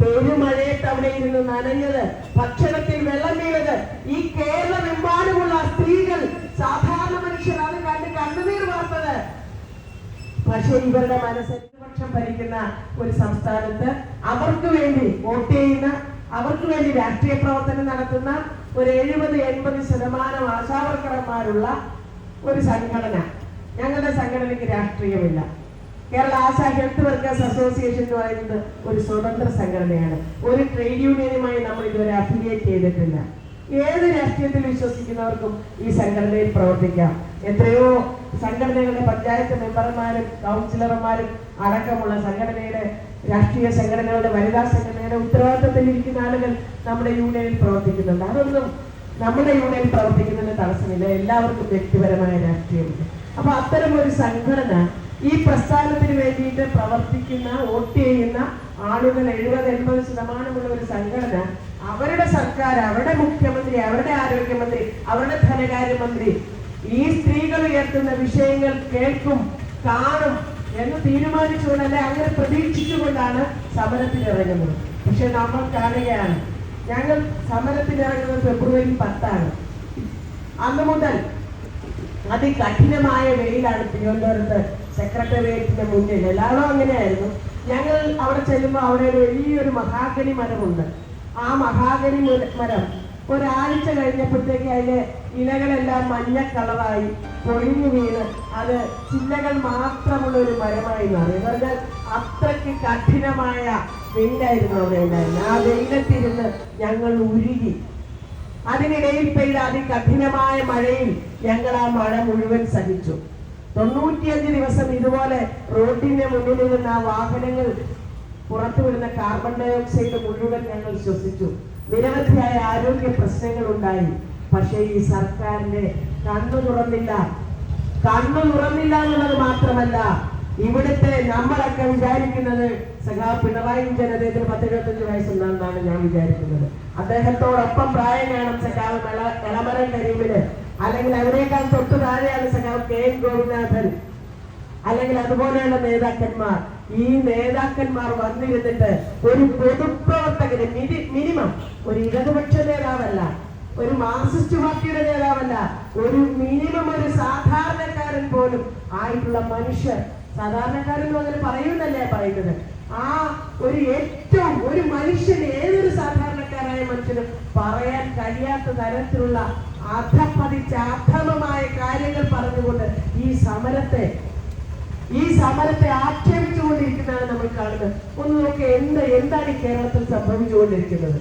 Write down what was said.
പെരുമഴയത്ത് അവിടെ ഇരുന്ന് നനഞ്ഞത് ഭക്ഷണത്തിൽ വെള്ളം വീണത് ഈ കേരളമെമ്പാടുമുള്ള സ്ത്രീകൾ സാധാരണ മനുഷ്യർ അത് കണ്ട് കണ്ണുനീർ വാർത്തത്. പക്ഷെ ഇവരുടെ മനസ്സ് പ്രതിപക്ഷം ഭരിക്കുന്ന ഒരു സംസ്ഥാനത്ത് അവർക്ക് വേണ്ടി വോട്ട് ചെയ്യുന്ന അവർക്ക് വേണ്ടി രാഷ്ട്രീയ പ്രവർത്തനം നടത്തുന്ന ഒരു എഴുപത് എൺപത് ശതമാനം ആശാവർക്കർമാരുള്ള ഒരു സംഘടന. ഞങ്ങളുടെ സംഘടനയ്ക്ക് രാഷ്ട്രീയമില്ല. Kerala Asha health workers association എന്ന് പറയുന്നത് ഒരു സ്വതന്ത്ര സംഘടനയാണ്. ഒരു ട്രേഡ് യൂണിയനുമായി നമ്മൾ ഇതുവരെ അഫിലിയേറ്റ് ചെയ്തിട്ടില്ല. ഏത് രാഷ്ട്രീയത്തിൽ വിശ്വസിക്കുന്നവർക്കും ഈ സംഘടനയിൽ പ്രവർത്തിക്കാം. എത്രയോ സംഘടനകളുടെ പഞ്ചായത്ത് മെമ്പർമാരും കൗൺസിലർമാരും അടക്കമുള്ള സംഘടനയുടെ രാഷ്ട്രീയ സംഘടനകളുടെ വനിതാ സംഘടനയുടെ ഉത്തരവാദിത്തത്തിൽ ഇരിക്കുന്ന ആളുകൾ നമ്മുടെ യൂണിയനിൽ പ്രവർത്തിക്കുന്നുണ്ട്. അതൊന്നും നമ്മുടെ യൂണിയനിൽ പ്രവർത്തിക്കുന്നതിന് തടസ്സമില്ല. എല്ലാവർക്കും വ്യക്തിപരമായ രാഷ്ട്രീയമുണ്ട്. അപ്പൊ അത്തരം ഒരു സംഘടന ഈ പ്രസ്ഥാനത്തിന് വേണ്ടിയിട്ട് പ്രവർത്തിക്കുന്ന വോട്ട് ചെയ്യുന്ന ആളുകൾ എഴുപത് എൺപത് ശതമാനമുള്ള ഒരു സംഘടന അവരുടെ സർക്കാർ അവരുടെ മുഖ്യമന്ത്രി അവരുടെ ആരോഗ്യമന്ത്രി അവരുടെ ധനകാര്യമന്ത്രി ഈ സ്ത്രീകൾ ഉയർത്തുന്ന വിഷയങ്ങൾ കേൾക്കും കാണും എന്ന് തീരുമാനിച്ചുകൊണ്ടല്ലേ അങ്ങനെ പ്രതീക്ഷിച്ചുകൊണ്ടാണ് സമരത്തിനിറങ്ങുന്നത്. പക്ഷെ നമ്മൾ കാണുകയാണ് ഞങ്ങൾ സമരത്തിനിറങ്ങുന്നത് ഫെബ്രുവരി പത്താണ്. അന്ന് മുതൽ അതികഠിനമായ വെയിലാണ് തിരുവനന്തപുരത്ത് സെക്രട്ടേറിയറ്റിന്റെ മുന്നിൽ. എല്ലാവരും അങ്ങനെയായിരുന്നു. ഞങ്ങൾ അവിടെ ചെല്ലുമ്പോൾ അവിടെ ഒരു വലിയൊരു മഹാഗണി മരമുണ്ട്. ആ മഹാഗണി മരം ഒരാഴ്ച കഴിഞ്ഞപ്പോഴത്തേക്ക് അതിലെ ഇലകളെല്ലാം മഞ്ഞ കളറായി പൊളിഞ്ഞു വീണ് അത് ചില്ലകൾ മാത്രമുള്ള ഒരു മരമായി മാറി. എന്ന് പറഞ്ഞാൽ അത്രയ്ക്ക് കഠിനമായ വെയിലായിരുന്നു അവിടെ ഉണ്ടായിരുന്നത്. ആ വെയിലത്തിരുന്ന് ഞങ്ങൾ ഉരുകി. അതിനിടയിൽ പെയ്ത അതികഠിനമായ മഴയിൽ ഞങ്ങൾ ആ മഴ മുഴുവൻ സഹിച്ചു. തൊണ്ണൂറ്റിയഞ്ച് ദിവസം ഇതുപോലെ റോഡിന്റെ മുന്നിൽ നിന്ന് ആ വാഹനങ്ങൾ പുറത്തുവിടുന്ന കാർബൺ ഡയോക്സൈഡ് മുഴുവൻ ഞങ്ങൾ ശ്വസിച്ചു. നിരവധിയായ ആരോഗ്യ പ്രശ്നങ്ങൾ ഉണ്ടായി. പക്ഷേ ഈ സർക്കാരിന്റെ കണ്ണു തുറന്നില്ല. കണ്ണു തുറന്നില്ല എന്നുള്ളത് മാത്രമല്ല ഇവിടുത്തെ നമ്മളൊക്കെ വിചാരിക്കുന്നത് സഖാ പിണറായി വിജയൻ അദ്ദേഹത്തിന് പത്തിരുപത്തഞ്ച് വയസ്സുണ്ടെന്നാണ് ഞാൻ വിചാരിക്കുന്നത്. അദ്ദേഹത്തോടൊപ്പം പ്രായം കാണും സഖാവ് എള- എളമരം കരീമിന് അല്ലെങ്കിൽ അവരെക്കാൾ തൊട്ടു താഴെയാണ് സഖാവ് കെ എൻ ഗോപിനാഥൻ. അല്ലെങ്കിൽ അതുപോലെയുള്ള നേതാക്കന്മാർ. ഈ നേതാക്കന്മാർ വന്നിരുന്നിട്ട് ഒരു പൊതുപ്രവർത്തകന് മിനി- മിനിമം ഒരു ഇടതുപക്ഷ നേതാവല്ല ഒരു മാർക്സിസ്റ്റ് പാർട്ടിയുടെ നേതാവല്ല ഒരു മിനിമം ഒരു സാധാരണക്കാരൻ പോലും ആയിട്ടുള്ള മനുഷ്യർ സാധാരണക്കാരൻ അങ്ങനെ പറയുന്നല്ലേ പറയുന്നത്? ആ ഒരു ഏറ്റവും ഒരു മനുഷ്യൻ ഏതൊരു സാധാരണക്കാരായ മനുഷ്യനും പറയാൻ കഴിയാത്ത തരത്തിലുള്ള അധപ്പതിച്ച അധമമായ കാര്യങ്ങൾ പറഞ്ഞുകൊണ്ട് ഈ സമരത്തെ ഈ സമരത്തെ ആക്ഷേപിച്ചുകൊണ്ടിരിക്കുന്നതാണ് നമ്മൾ കാണുന്നത്. ഒന്ന് നോക്കി എന്ത് എന്താണ് ഈ കേരളത്തിൽ സംഭവിച്ചുകൊണ്ടിരിക്കുന്നത്?